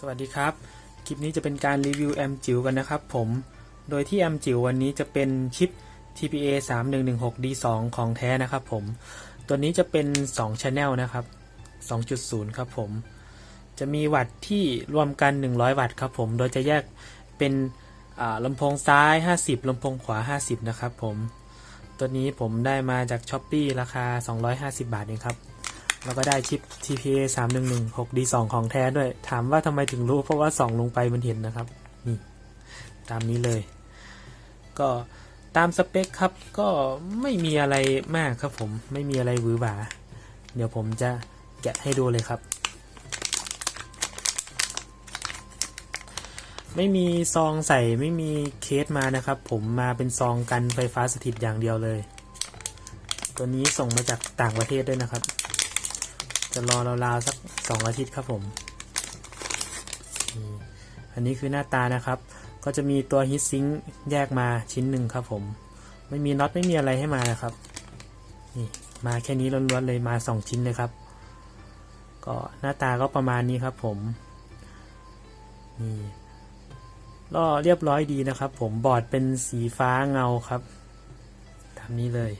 สวัสดีครับ คลิปนี้จะเป็นการรีวิวแอมจิ๋วกันนะครับผม โดยที่แอมจิ๋ววันนี้จะเป็นชิป TPA 3116 D2 ของแท้นะครับผม ตัวนี้จะเป็น2 Channel นะครับ 2.0 ครับผม จะมีวัตต์ที่รวมกัน 100 วัตต์ครับผม โดยจะแยกเป็นลำโพงซ้าย 50ลำโพงขวา 50 นะครับผม ตัวนี้ผมได้มาจาก s h อ p e e ราคา 250 บาทเองครับ แล้วก็ได้ชิป TPA 3116 D2 ของแท้ด้วย ถามว่าทำไมถึงรู้ เพราะว่าส่องลงไปมันเห็นนะครับ นี่ ตามนี้เลย ก็ตามสเปคครับ ก็ไม่มีอะไรมากครับผม ไม่มีอะไรหวือหวา เดี๋ยวผมจะแกะให้ดูเลยครับ ไม่มีซองใส่ไม่มีเคสมานะครับ ผมมาเป็นซองกันไฟฟ้าสถิตอย่างเดียวเลย ตัวนี้ส่งมาจากต่างประเทศด้วยนะครับ จะรอราวๆสักสองอาทิตย์ครับผมอันนี้คือหน้าตานะครับ ก็จะมีตัวฮิตซิงแยกมาชิ้นหนึ่งครับผม ไม่มีน็อตไม่มีอะไรให้มานะครับ นี่มาแค่นี้ล้วนๆเลยมาสองชิ้นเลยครับ ก็หน้าตาก็ประมาณนี้ครับผม นี่ก็เรียบร้อยดีนะครับ ผมบอร์ดเป็นสีฟ้าเงาครับตามนี้เลย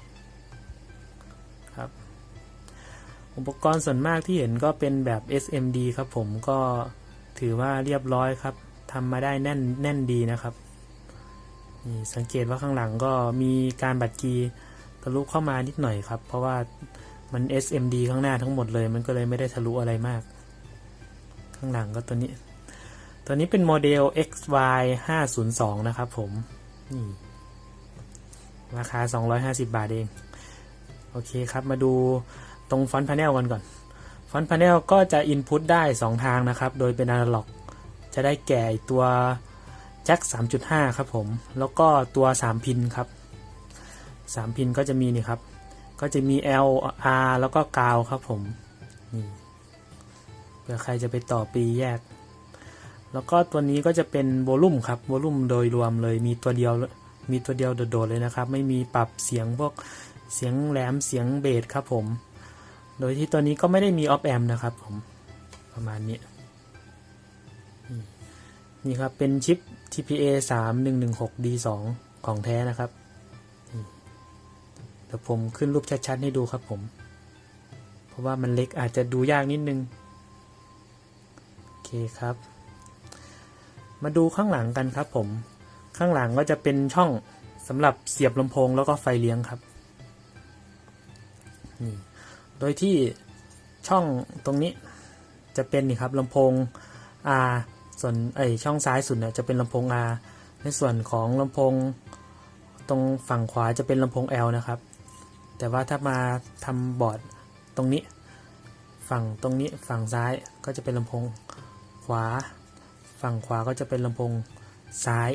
อุปกรณ์ส่วนมากที่เห็นก็เป็นแบบ SMD ครับผมก็ถือว่าเรียบร้อยครับทำมาได้แน่นแน่นดีนะครับนี่สังเกตว่าข้างหลังก็มีการบัดกีทะลุเข้ามานิดหน่อยครับ เพราะว่ามัน SMD ข้างหน้าทั้งหมดเลยมันก็เลยไม่ได้ทะลุอะไรมาก ข้างหลังก็ตัวนี้ ตัวนี้เป็นโมเดล XY 502นะครับผมนี่ราคา 250 บาทเอง โอเคครับมาดู ตรงฟอนต์พาเนลกันก่อนฟอนต์พาเนลก็จะอินพุตได้ 2 ทางนะครับ โดยเป็นอนาล็อก จะได้แก่ตัวแจ็ค3.5 ครับผม แล้วก็ตัว 3 พินครับ 3 พินก็จะมีนี่ครับ ก็จะมี L R แล้วก็กาวครับผมนี่เผื่อใครจะไปต่อปีแยก แล้วก็ตัวนี้ก็จะเป็นโวลูมครับโวลูมโดยรวมเลยมีตัวเดียวมีตัวเดียวโดดๆเลยนะครับ ไม่มีปรับเสียงพวกเสียงแหลมเสียงเบสครับผม โดยที่ตัวนี้ก็ไม่ได้มีออฟแอมนะครับผมประมาณนี้ นี่ครับเป็นชิป TPA 3116 D2 ของแท้นะครับเดี๋ยวผมขึ้นรูปชัดๆให้ดูครับผม เพราะว่ามันเล็กอาจจะดูยากนิดนึง โอเคครับ มาดูข้างหลังกันครับผม ข้างหลังก็จะเป็นช่องสำหรับเสียบลำโพงแล้วก็ไฟเลี้ยงครับ นี่ โดยที่ช่องตรงนี้จะเป็นนี่ครับลำโพง R ส่วนไอช่องซ้ายสุดเนี่ยจะเป็นลำโพง R ในส่วนของลำโพงตรงฝั่งขวาจะเป็นลำโพง L นะครับ แต่ว่าถ้ามาทำบอร์ดตรงนี้ ฝั่งตรงนี้ฝั่งซ้ายก็จะเป็นลำโพงขวา ฝั่งขวาก็จะเป็นลำโพงซ้าย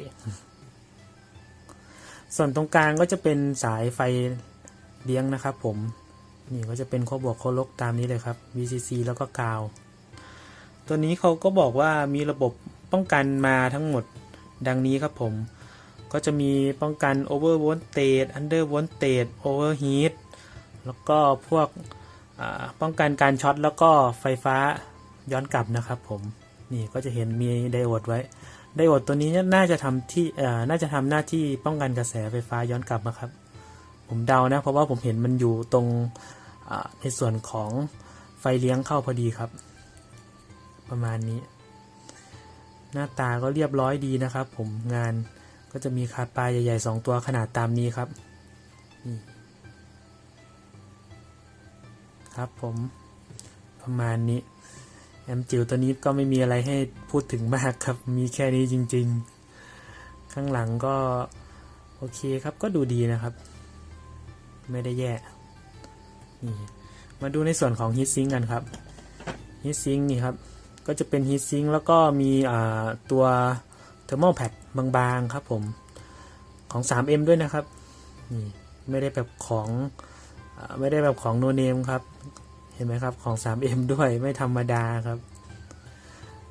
ส่วนตรงกลางก็จะเป็นสายไฟเลี้ยงนะครับผม นี่ก็จะเป็นข้อบวกข้อลบตามนี้เลยครับ VCC แล้วก็กาว ตัวนี้เขาก็บอกว่ามีระบบป้องกันมาทั้งหมดดังนี้ครับผม ก็จะมีป้องกัน over voltage under voltage overheat แล้วก็พวกป้องกันการช็อตแล้วก็ไฟฟ้าย้อนกลับนะครับผมนี่ก็จะเห็นมีไดโอดไว้ ไดโอดตัวนี้น่าจะทำที่น่าจะทำหน้าที่ป้องกันกระแสไฟฟ้าย้อนกลับนะครับ ผมเดานะ เพราะว่าผมเห็นมันอยู่ตรง ในส่วนของไฟเลี้ยงเข้าพอดีครับ ประมาณนี้ หน้าตาก็เรียบร้อยดีนะครับ ผมงานก็จะมีคาดปลายใหญ่ๆสองตัวขนาดตามนี้ครับนี่ครับผมประมาณนี้แอมจิ๋วตัวนี้ก็ไม่มีอะไรให้พูดถึงมากครับ มีแค่นี้จริง ๆ ข้างหลังก็ โอเคครับก็ดูดีนะครับ ไม่ได้แย่ นี่มาดูในส่วนของฮีทซิงกันครับฮีทซิงนี่ครับ ก็จะเป็นฮีทซิงแล้วก็มีตัวเทอร์โมแพดบางๆครับผมของ 3M ด้วยนะครับนี่ไม่ได้แบบของอไม่ได้แบบของโนเนมครับ เห็นไหมครับของ 3M ด้วยไม่ธรรมดาครับ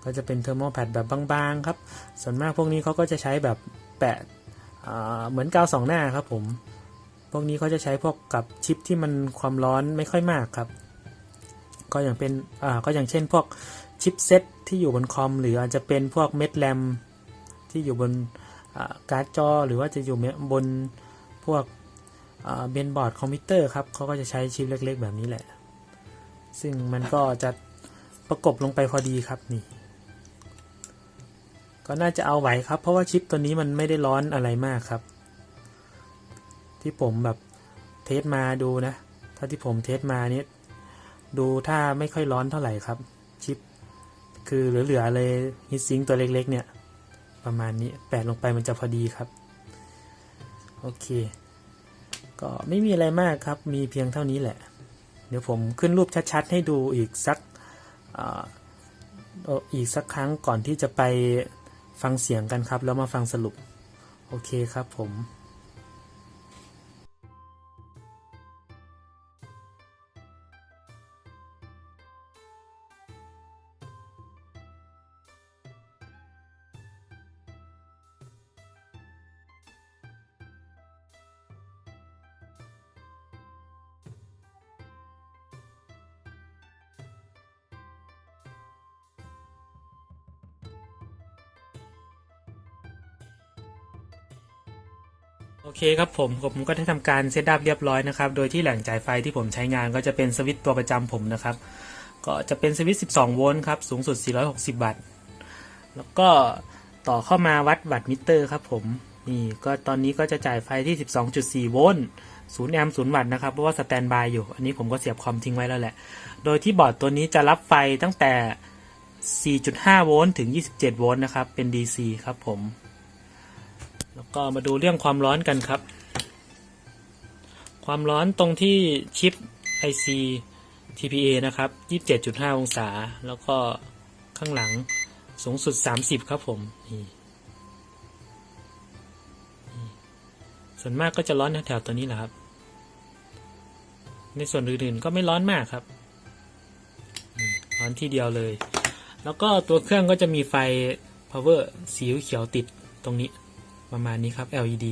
ก็จะเป็นเทอร์โมแพดแบบบางๆครับ ส่วนมากพวกนี้เขาก็จะใช้แบบแปะเหมือนกาวสองหน้าครับผม พวกนี้เขาจะใช้พวกกับชิปที่มันความร้อนไม่ค่อยมากครับ ก็อย่างเป็นอ่าก็อย่างเช่นพวกชิปเซ็ตที่อยู่บนคอม หรืออาจจะเป็นพวกเม็ดแรมที่อยู่บนการ์ดจอ หรือว่าจะอยู่บนพวกเบนบอร์ดคอมพิวเตอร์ครับเขาก็จะใช้ชิปเล็กๆ แบบนี้แหละ ซึ่งมันก็จะประกบลงไปพอดีครับนี่ ก็น่าจะเอาไหวครับ เพราะว่าชิปตัวนี้มันไม่ได้ร้อนอะไรมากครับ ที่ผมแบบเทสมาดูนะถ้าที่ผมเทสมานี่ยดูถ้าไม่ค่อยร้อนเท่าไหร่ครับ ชิป คือเหลือๆเลยฮิตซิงตัวเล็กๆ เนี่ย ประมาณนี้แปะลงไปมันจะพอดีครับ โอเค ก็ไม่มีอะไรมากครับ มีเพียงเท่านี้แหละ เดี๋ยวผมขึ้นรูปชัดๆ ให้ดูอีกสักออีกสักครั้งก่อนที่จะไปฟังเสียงกันครับ แล้วมาฟังสรุป โอเคครับผม คครับผมผมก็ได้ทำการเซตอัพเรียบร้อยนะครับ โดยที่แหล่งจ่ายไฟที่ผมใช้งานก็จะเป็นสวิตช์ตัวประจำผมนะครับ ก็จะเป็นสวิตช์ 12 โวลต์ครับ สูงสุด 460 วัตต์ แล้วก็ต่อเข้ามาวัดวัตต์มิเตอร์ครับผม นี่ก็ตอนนี้ก็จะจ่ายไฟที่ 12.4 โวลต์0แอมป์0วัตต์นะครับ เพราะว่าสแตนบายอยู่ อันนี้ผมก็เสียบคอมทิ้งไว้แล้วแหละ โดยที่บอร์ดตัวนี้จะรับไฟตั้งแต่ 4.5 โวลต์ถึง 27 โวลต์นะครับ เป็น DC ครับผม แล้วก็มาดูเรื่องความร้อนกันครับ ความร้อนตรงที่ชิป IC TPA นะครับ 27.5 องศา แล้วก็ข้างหลังสูงสุด 30 ครับผมนี่ส่วนมากก็จะร้อนแถวๆตัวนี้แหละครับ ในส่วนอื่นๆก็ไม่ร้อนมากครับ ร้อนที่เดียวเลย แล้วก็ตัวเครื่องก็จะมีไฟ power สีเขียวติดตรงนี้ ประมาณนี้ครับ LED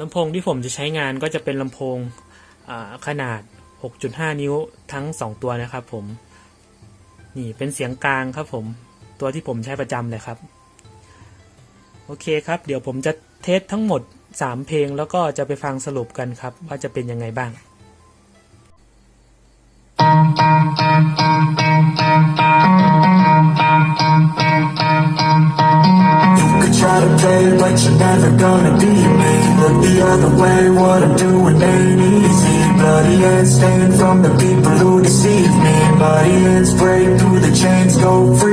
ลำโพงที่ผมจะใช้งานก็จะเป็นลำโพงขนาด 6.5 นิ้วทั้ง 2 ตัวนะครับผม นี่เป็นเสียงกลางครับผม ตัวที่ผมใช้ประจำเลยครับ โอเคครับ เดี๋ยวผมจะเทสทั้งหมด 3 เพลงแล้วก็จะไปฟังสรุปกันครับ ว่าจะเป็นยังไงบ้าง You to play, but you're never gonna be me. Look the other way, what I'm doing ain't easy. Bloody hands stained from the people who deceive me. Bloody hands break through the chains, go free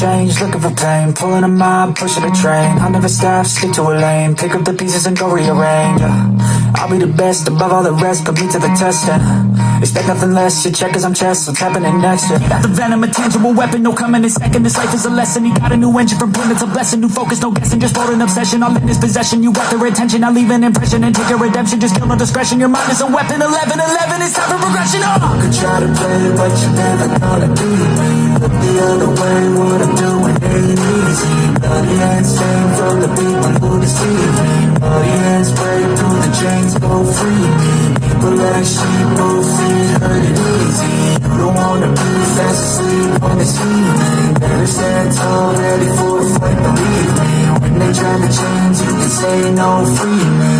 change, looking for pain. Pulling a mob, pushing a train. I'll never stop, stick to a lane. Pick up the pieces and go rearrange. Yeah. I'll be the best above all the rest, put me to the test. And expect nothing less. Your check is I'm chest, what's happening next? Yeah. Got the venom, a tangible weapon, no coming in second. This life is a lesson. He got a new engine from Plymouth, a blessing. New focus, no guessing, just floating obsession. All in his possession, you got the attention. I leave an impression and take your redemption. Just kill no discretion. Your mind is a weapon. 11, 11, it's time for progression. Oh! You could try to play, but you're never gonna be me. Look the other way, what I'm doing ain't easy. Bloody hands stained from the people who deceive me. Bloody hands break through the chains, go free me. People like sheep move feet, hurt it easy. You don't wanna be fast asleep on this feeling. Better stand tall, ready for a fight, believe me. When they try to change, you can say no, free me.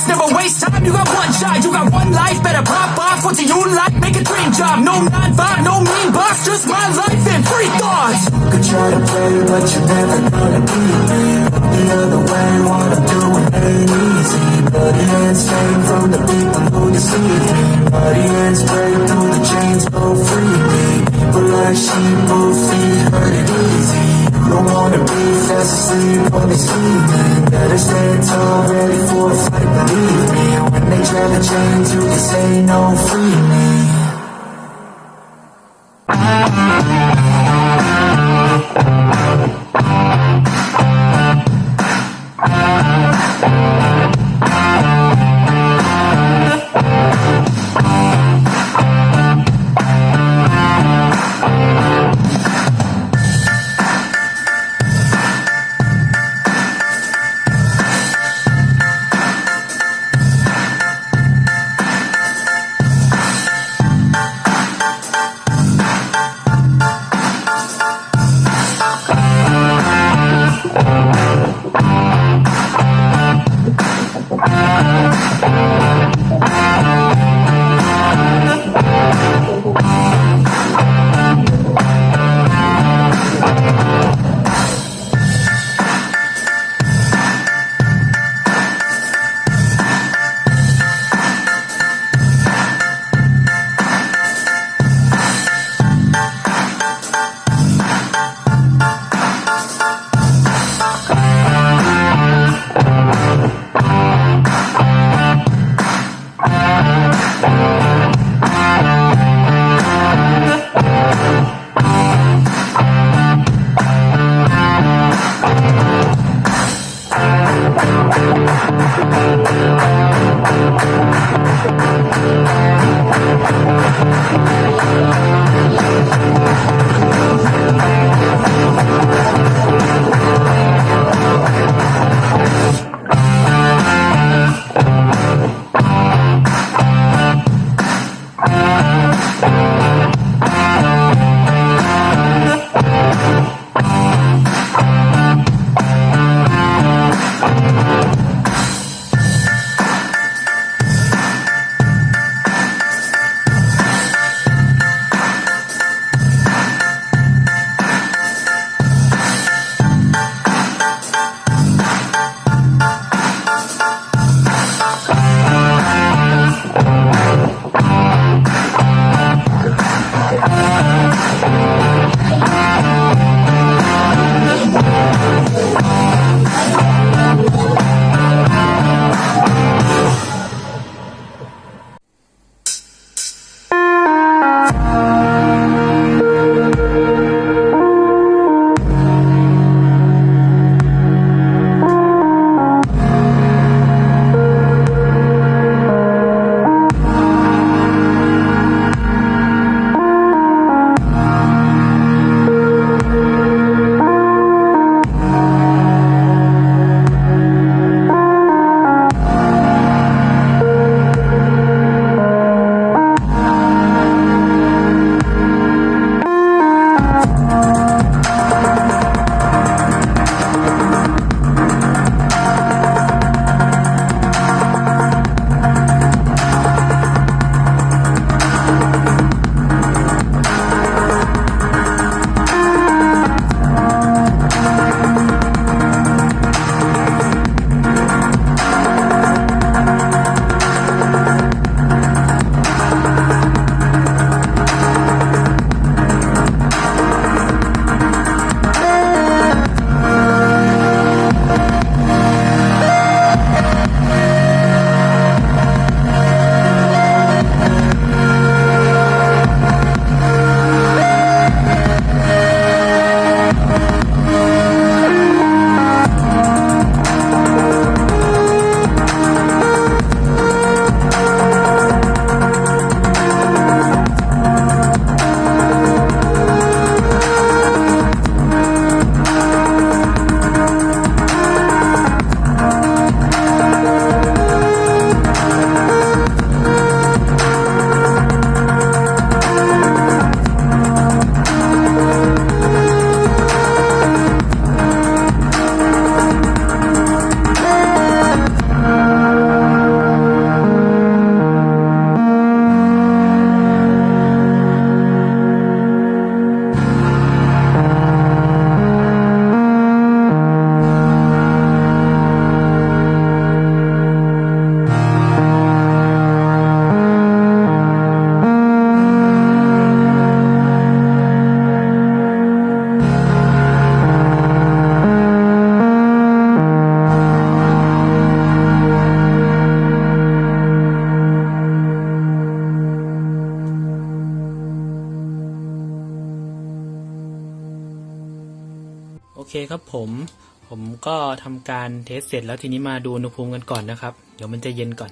never waste time. You got one shot, you got one life, better pop off. What do you like? Make a dream job, no nine five, no mean boss, just my life and free thoughts. You could try to play, but you're never gonna be me. The other way, what I'm doing ain't easy. Bloody hands stained from the people who deceive me. Bloody hands break through the chains, go free me. People like sheep move feet, hurt it easy. Don't wanna be fast asleep on this feeling. Better stand tall, ready for a fight, believe me. When they try to change, you can say no, free me. แล้วทีนี้มาดูอุณหภูมิกันก่อนนะครับ เดี๋ยวมันจะเย็นก่อน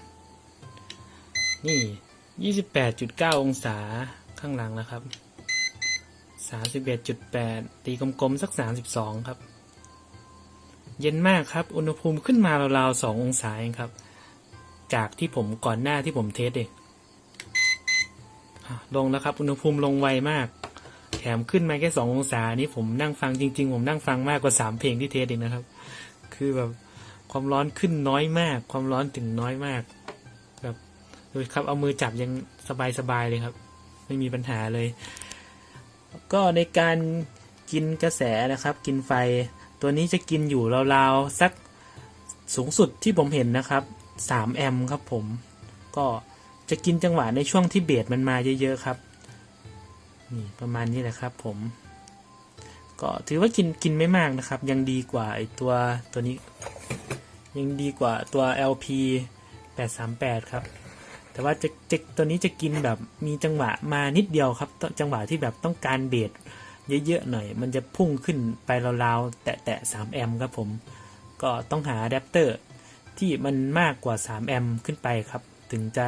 นี่ 28.9 องศาข้างหลังนะครับ 31.8 ตีกลมๆสัก 32 ครับ เย็นมากครับ อุณหภูมิขึ้นมาราวๆ 2 องศาเองครับ จากที่ผมก่อนหน้าที่ผมเทสเองลงแล้วครับ อุณหภูมิลงไวมาก แถมขึ้นมาแค่สององศา นี่ผมนั่งฟังจริง ๆ ผมนั่งฟังมากกว่าสามเพลงที่เทสเองนะครับ คือแบบ ความร้อนขึ้นน้อยมาก ความร้อนถึงน้อยมากแบบดูครับเอามือจับยังสบายๆเลยครับ ไม่มีปัญหาเลย ก็ในการกินกระแสนะครับ กินไฟ ตัวนี้จะกินอยู่ราวๆสักสูงสุดที่ผมเห็นนะครับ3แอมป์ครับผม ก็จะกินจังหวะในช่วงที่เบสมันมาเยอะๆครับ นี่ประมาณนี้แหละครับผม ก็ถือว่ากินกินไม่มากนะครับ ยังดีกว่าไอตัวตัวนี้ ยังดีกว่าตัว LP 838 ครับ แต่ว่าจะจะตัวนี้จะกินแบบมีจังหวะมานิดเดียวครับ จังหวะที่แบบต้องการเบสเยอะๆหน่อย มันจะพุ่งขึ้นไปราวๆแตะๆ3แอมป์ครับผม ก็ต้องหาอะแดปเตอร์ที่มันมากกว่า 3 แอมป์ขึ้นไปครับ ถึงจะ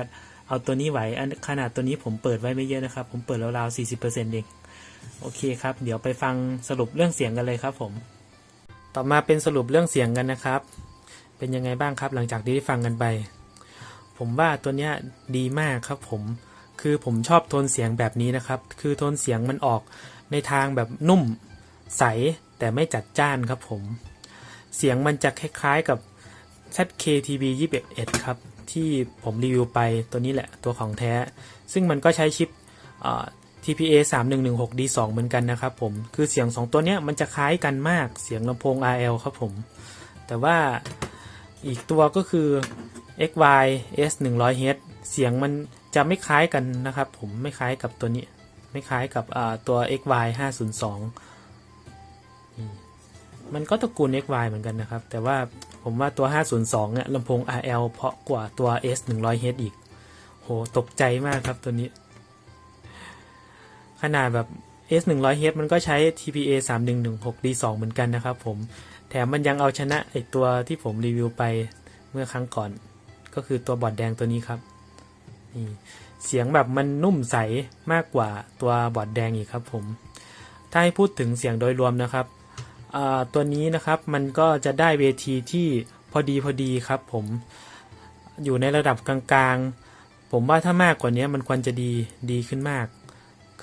เอาตัวนี้ไหวขนาดตัวนี้ผมเปิดไว้ไม่เยอะนะครับ ผมเปิดราวๆ40%เองโอเคครับ เดี๋ยวไปฟังสรุปเรื่องเสียงกันเลยครับผม ต่อมาเป็นสรุปเรื่องเสียงกันนะครับ เป็นยังไงบ้างครับ หลังจากที่ได้ฟังกันไป ผมว่าตัวเนี้ยดีมากครับผม คือผมชอบโทนเสียงแบบนี้นะครับ คือโทนเสียงมันออกในทางแบบนุ่ม ใสแต่ไม่จัดจ้านครับผม เสียงมันจะคล้ายๆกับ ZKTV 21ครับ ที่ผมรีวิวไปตัวนี้แหละตัวของแท้ ซึ่งมันก็ใช้ชิปอ่า TPA 3116 D2 เหมือนกันนะครับผม คือเสียง 2 ตัวเนี้ยมันจะคล้ายกันมาก เสียงลำโพง RL ครับผม แต่ว่า อีกตัวก็คือ XY S 100 h เสียงมันจะไม่คล้ายกันนะครับ ผมไม่คล้ายกับตัวนี้ ไม่คล้ายกับตัว XY 502 มันก็ตระกูล XY เหมือนกันนะครับ แต่ว่าผมว่าตัว 502เนี่ยลำโพง RL เพราะกว่าตัว S 100 h อีก โห ตกใจมากครับตัวนี้ ขนาดแบบ S 100 h มันก็ใช้ TPA 3116 D2 เหมือนกันนะครับผม แถมมันยังเอาชนะไอตัวที่ผมรีวิวไปเมื่อครั้งก่อน ก็คือตัวบอดแดงตัวนี้ครับนี่เสียงแบบมันนุ่มใสมากกว่าตัวบอดแดงอีกครับผมถ้าให้พูดถึงเสียงโดยรวมนะครับตัวนี้นะครับมันก็จะได้เวทีที่พอดีพอดีครับ ผมอยู่ในระดับกลางๆ ผมว่าถ้ามากกว่านี้มันควรจะดีดีขึ้นมาก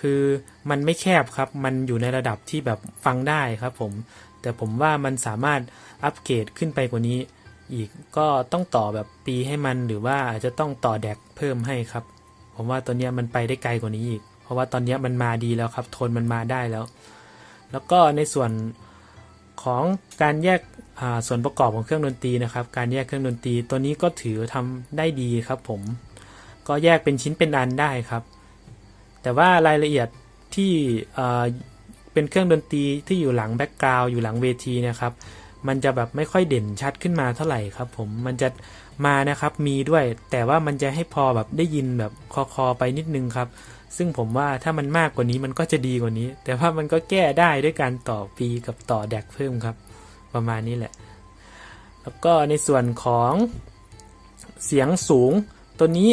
คือมันไม่แคบครับ มันอยู่ในระดับที่แบบฟังได้ครับ ผม แต่ผมว่ามันสามารถอัปเกรดขึ้นไปกว่านี้ อีกก็ต้องต่อแบบปีให้มันหรือว่าอาจจะต้องต่อแดกเพิ่มให้ครับ ผมว่าตัวเนี้ยมันไปได้ไกลกว่านี้อีก เพราะว่าตอนเนี้ยมันมาดีแล้วครับโทนมันมาได้แล้ว แล้วก็ในส่วนของการแยกส่วนประกอบของเครื่องดนตรีนะครับ การแยกเครื่องดนตรีตัวนี้ก็ถือทำได้ดีครับผม ก็แยกเป็นชิ้นเป็นอันได้ครับ แต่ว่ารายละเอียดที่อ เป็นเครื่องดนตรีที่อยู่หลังแบ็กกราวด์อยู่หลังเวทีนะครับ มันจะแบบไม่ค่อยเด่นชัดขึ้นมาเท่าไหร่ครับ ผมมันจะมานะครับมีด้วย แต่ว่ามันจะให้พอแบบได้ยินแบบคอคอๆไปนิดนึงครับ ซึ่งผมว่าถ้ามันมากกว่านี้มันก็จะดีกว่านี้ แต่ว่ามันก็แก้ได้ด้วยการต่อปีกับต่อแดกเพิ่มครับ ประมาณนี้แหละ แล้วก็ในส่วนของเสียงสูง ตัวนี้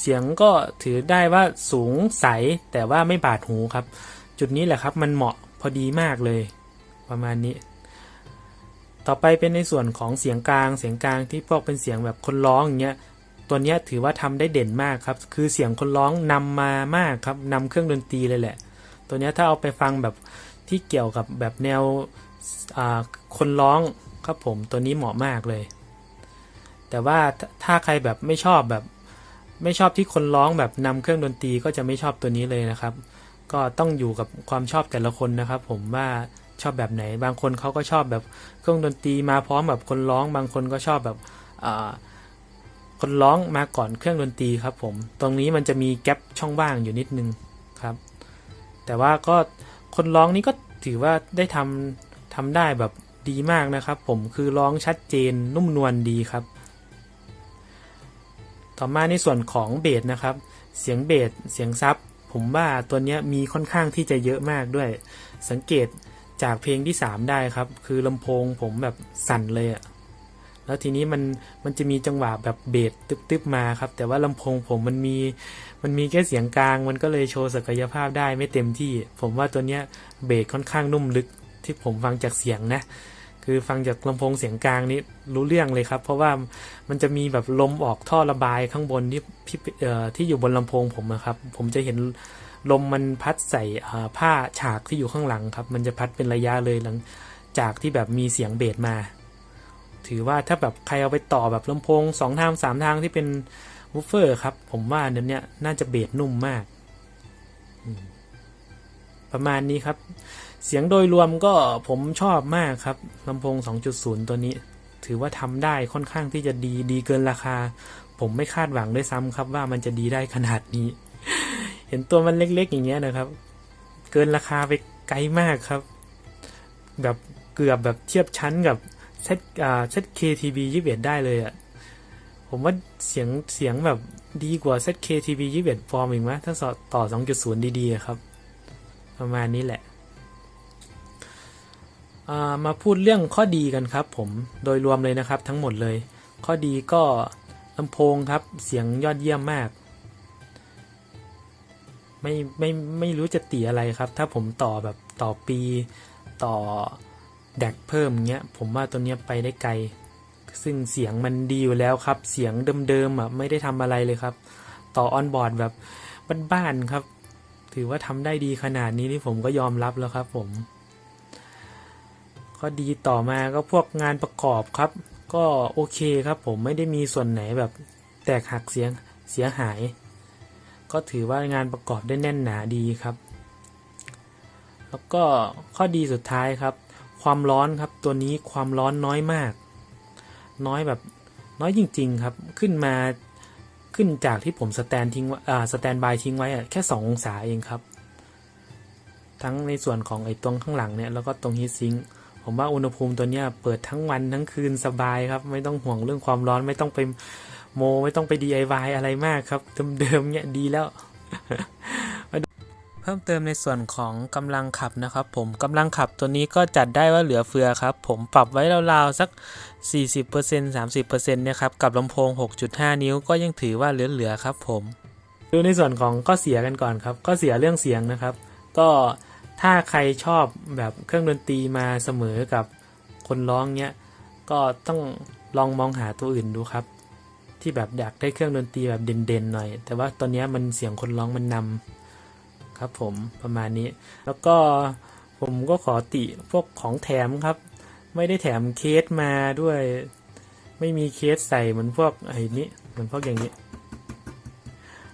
เสียงก็ถือได้ว่าสูงใสแต่ว่าไม่บาดหูครับ จุดนี้แหละครับมันเหมาะพอดีมากเลย ประมาณนี้ ต่อไปเป็นในส่วนของเสียงกลางเสียงกลางที่พวกเป็นเสียงแบบคนร้องอย่างเงี้ยตัวเนี้ยถือว่าทำได้เด่นมากครับ คือเสียงคนร้องนำมามากครับนำเครื่องดนตรีเลยแหละ ตัวเนี้ยถ้าเอาไปฟังแบบที่เกี่ยวกับแบบแนวคนร้องครับผมตัวนี้เหมาะมากเลย แต่ว่าถ้าถ้าใครแบบไม่ชอบแบบไม่ชอบที่คนร้องแบบนำเครื่องดนตรีก็จะไม่ชอบตัวนี้เลยนะครับ ก็ต้องอยู่กับความชอบแต่ละคนนะครับ ผมว่าชอบแบบไหน บางคนเขาก็ชอบแบบเครื่องดนตรีมาพร้อมแบบคนร้อง บางคนก็ชอบแบบคนร้องมาก่อนเครื่องดนตรีครับ ผม ตรงนี้มันจะมีแกลบช่องว่างอยู่นิดนึงครับ แต่ว่าก็คนร้องนี้ก็ถือว่าได้ทำทำได้แบบดีมากนะครับ ผมคือร้องชัดเจนนุ่มนวลดีครับ ต่อมาในส่วนของเบสนะครับ เสียงเบสเสียงซับ ผมว่าตัวนี้มีค่อนข้างที่จะเยอะมากด้วย สังเกตจากเพลงที่สามได้ครับ คือลำโพงผมแบบสั่นเลยอะแล้วทีนี้มันมันจะมีจังหวะแบบเบสตึ๊บๆมาครับ แต่ว่าลำโพงผมมันมีมันมีแค่เสียงกลาง มันก็เลยโชว์ศักยภาพได้ไม่เต็มที่ ผมว่าตัวเนี้ยเบสค่อนข้างนุ่มลึกที่ผมฟังจากเสียงนะ คือฟังจากลำโพงเสียงกลางนี้รู้เรื่องเลยครับ เพราะว่ามันจะมีแบบลมออกท่อระบายข้างบนที่ที่เอ่อที่อยู่บนลำโพงผมอะครับ ผมจะเห็นลมมันพัดใส่ผ้าฉากที่อยู่ข้างหลังครับ มันจะพัดเป็นระยะเลยหลังจากที่แบบมีเสียงเบสมา ถือว่าถ้าแบบใครเอาไปต่อแบบลำโพงสองทางสามทางที่เป็นวูฟเฟอร์ครับ ผมว่าเนี่ยเนี้ยน่าจะเบสนุ่มมาก ประมาณนี้ครับ เสียงโดยรวมก็ผมชอบมากครับลำโพง 2.0 ตัวนี้ ถือว่าทำได้ค่อนข้างที่จะดีดีเกินราคา ผมไม่คาดหวังด้วยซ้ำครับ ว่ามันจะดีได้ขนาดนี้ เห็นตัวมันเล็กๆ อย่างเงี้ยนะครับ เกินราคาไปไกลมากครับ แบบเกือบแบบเทียบชั้นกับเซตอ่าเซต KTB 21ได้เลยอะ่ะผมว่าเสียงเสียงแบบดีกว่าเซต KTB 21ฟอร์มอีกไหมถ้าต่อ 2.0 ดีๆครับ ประมาณนี้แหละ มาพูดเรื่องข้อดีกันครับผมโดยรวมเลยนะครับทั้งหมดเลย ข้อดีก็ลำโพงครับเสียงยอดเยี่ยมมาก ไม่ไม่ไม่รู้จะตีอะไรครับ ถ้าผมต่อแบบต่อปีต่อแดกเพิ่มเงี้ยผมว่าตัวเนี้ยไปได้ไกล ซึ่งเสียงมันดีอยู่แล้วครับ เสียงเดิมๆอะไม่ได้ทำอะไรเลยครับ ต่อออนบอร์ดแบบบ้านๆครับ ถือว่าทำได้ดีขนาดนี้นี่ผมก็ยอมรับแล้วครับผม ข้อดีต่อมาก็พวกงานประกอบครับ ก็โอเคครับผมไม่ได้มีส่วนไหนแบบแตกหักเสียงเสียหาย ก็ถือว่างานประกอบได้แน่นหนาดีครับ แล้วก็ข้อดีสุดท้ายครับ ความร้อนครับตัวนี้ความร้อนน้อยมาก น้อยแบบน้อยจริง ๆ ครับ ขึ้นมาขึ้นจากที่ผมสแตนทิ้งไว้อ่าสแตนบายทิ้งไว้แค่2องศาเองครับ ทั้งในส่วนของไอ้ตรงข้างหลังเนี่ยแล้วก็ตรงฮีทซิงค์ ผมว่าอุณหภูมิตัวเนี้ยเปิดทั้งวันทั้งคืนสบายครับ ไม่ต้องห่วงเรื่องความร้อนไม่ต้องไปโม ไม่ต้องไป DIY อะไรมากครับเดิมๆเนี่ยดีแล้ว เพิ่มเติมในส่วนของกำลังขับนะครับ ผมกำลังขับตัวนี้ก็จัดได้ว่าเหลือเฟือครับ ผมปรับไว้ราวๆสัก 40% 30%เนี่ยครับกับลำโพง 6.5 นิ้วก็ยังถือว่าเหลือๆครับ ผม ดูในส่วนของข้อเสียกันก่อนครับข้อเสียเรื่องเสียงนะครับ ก็ ถ้าใครชอบแบบเครื่องดนตรีมาเสมอกับคนร้องเนี้ย ก็ต้องลองมองหาตัวอื่นดูครับ ที่แบบอยากได้เครื่องดนตรีแบบเด่นๆหน่อย แต่ว่าตอนเนี้ยมันเสียงคนร้องมันนำครับผมประมาณนี้ แล้วก็ผมก็ขอติพวกของแถมครับ ไม่ได้แถมเคสมาด้วย ไม่มีเคสใส่เหมือนพวกไอ้นี้เหมือนพวกอย่างนี้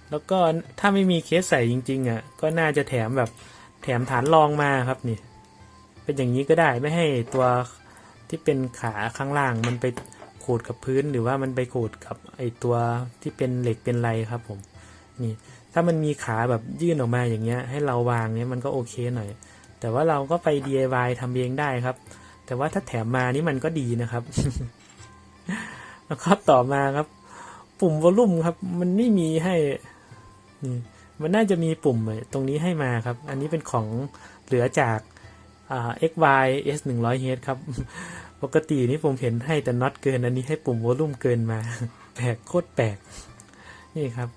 แล้วก็ถ้าไม่มีเคสใส่จริงๆอะก็น่าจะแถมแบบ แถมฐานรองมาครับนี่ เป็นอย่างนี้ก็ได้ไม่ให้ตัวที่เป็นขาข้างล่างมันไปขูดกับพื้นหรือว่ามันไปขูดกับไอตัวที่เป็นเหล็กเป็นไรครับผมนี่ถ้ามันมีขาแบบยื่นออกมาอย่างเงี้ย ให้เราวางเนี้ยมันก็โอเคหน่อย แต่ว่าเราก็ไป DIY ทำเองได้ครับ แต่ว่าถ้าแถมมานี่มันก็ดีนะครับแล้วก็ต่อมาครับ ปุ่มวอลลุ่มครับ มันไม่มีให้นี่ มันน่าจะมีปุ่มตรงนี้ให้มาครับ อันนี้เป็นของเหลือจากอ่า XY S 1 0 0 H ครับ ปกตินี่ผมเห็นให้แต่น็อตเกิน อันนี้ให้ปุ่มวอลุ่มเกินมา แปลกโคตรแปลก นี่ครับ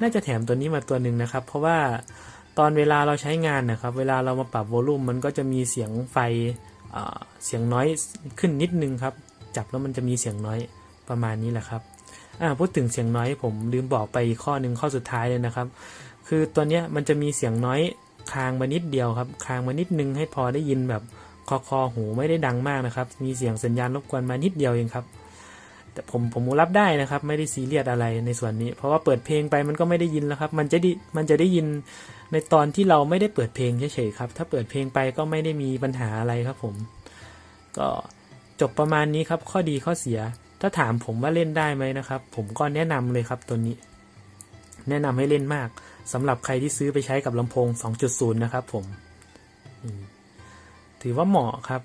น่าจะแถมตัวนี้มาตัวหนึ่งนะครับ เพราะว่าตอนเวลาเราใช้งานนะครับ เวลาเรามาปรับวอลุ่มมันก็จะมีเสียงไฟเสียงน้อยขึ้นนิดนึงครับ จับแล้วมันจะมีเสียงน้อยประมาณนี้แหละครับอ่าพูดถึงเสียงน้อยผมลืมบอกไปอีกข้อหนึ่งข้อสุดท้ายเลยนะครับ คือตัวเนี้ยมันจะมีเสียงน้อยคางมานิดเดียวครับ คางมานิดนึงให้พอได้ยินแบบคอคอหูไม่ได้ดังมากนะครับ มีเสียงสัญญาณรบกวนมานิดเดียวเองครับ แต่ผมผมรับได้นะครับ ไม่ได้ซีเรียสอะไรในส่วนนี้ เพราะว่าเปิดเพลงไปมันก็ไม่ได้ยินแล้วครับ มันจะไดิมันจะได้ยินในตอนที่เราไม่ได้เปิดเพลงเฉยๆครับ ถ้าเปิดเพลงไปก็ไม่ได้มีปัญหาอะไรครับ ผม ก็จบประมาณนี้ครับ ข้อดีข้อเสีย ถ้าถามผมว่าเล่นได้ไหมนะครับ ผมก็แนะนำเลยครับตัวนี้ แนะนำให้เล่นมาก สำหรับใครที่ซื้อไปใช้กับลำโพง 2.0 นะครับผม ถือว่าเหมาะครับ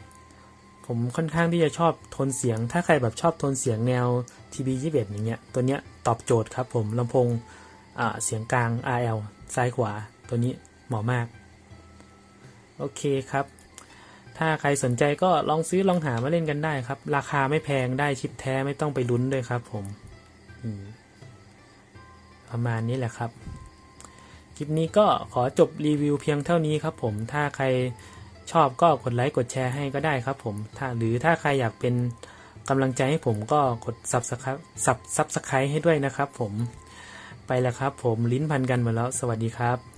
ผมค่อนข้างที่จะชอบโทนเสียง ถ้าใครแบบชอบโทนเสียงแนว TB 21 อย่างเงี้ย ตัวเนี้ยตอบโจทย์ครับผมลำโพงเสียงกลาง RL ซ้ายขวา ตัวนี้เหมาะมาก โอเคครับ ถ้าใครสนใจก็ลองซื้อลองหามาเล่นกันได้ครับ ราคาไม่แพงได้ชิปแท้ไม่ต้องไปลุ้นด้วยครับผมประมาณนี้แหละครับ คลิปนี้ก็ขอจบรีวิวเพียงเท่านี้ครับผม ถ้าใครชอบก็กดไลค์กดแชร์ให้ก็ได้ครับผมถ้าหรือถ้าใครอยากเป็นกำลังใจให้ผมก็กด subscribe ซับซับสไครให้ด้วยนะครับผม ไปแล้วครับผมลิ้นพันกันหมดแล้ว สวัสดีครับ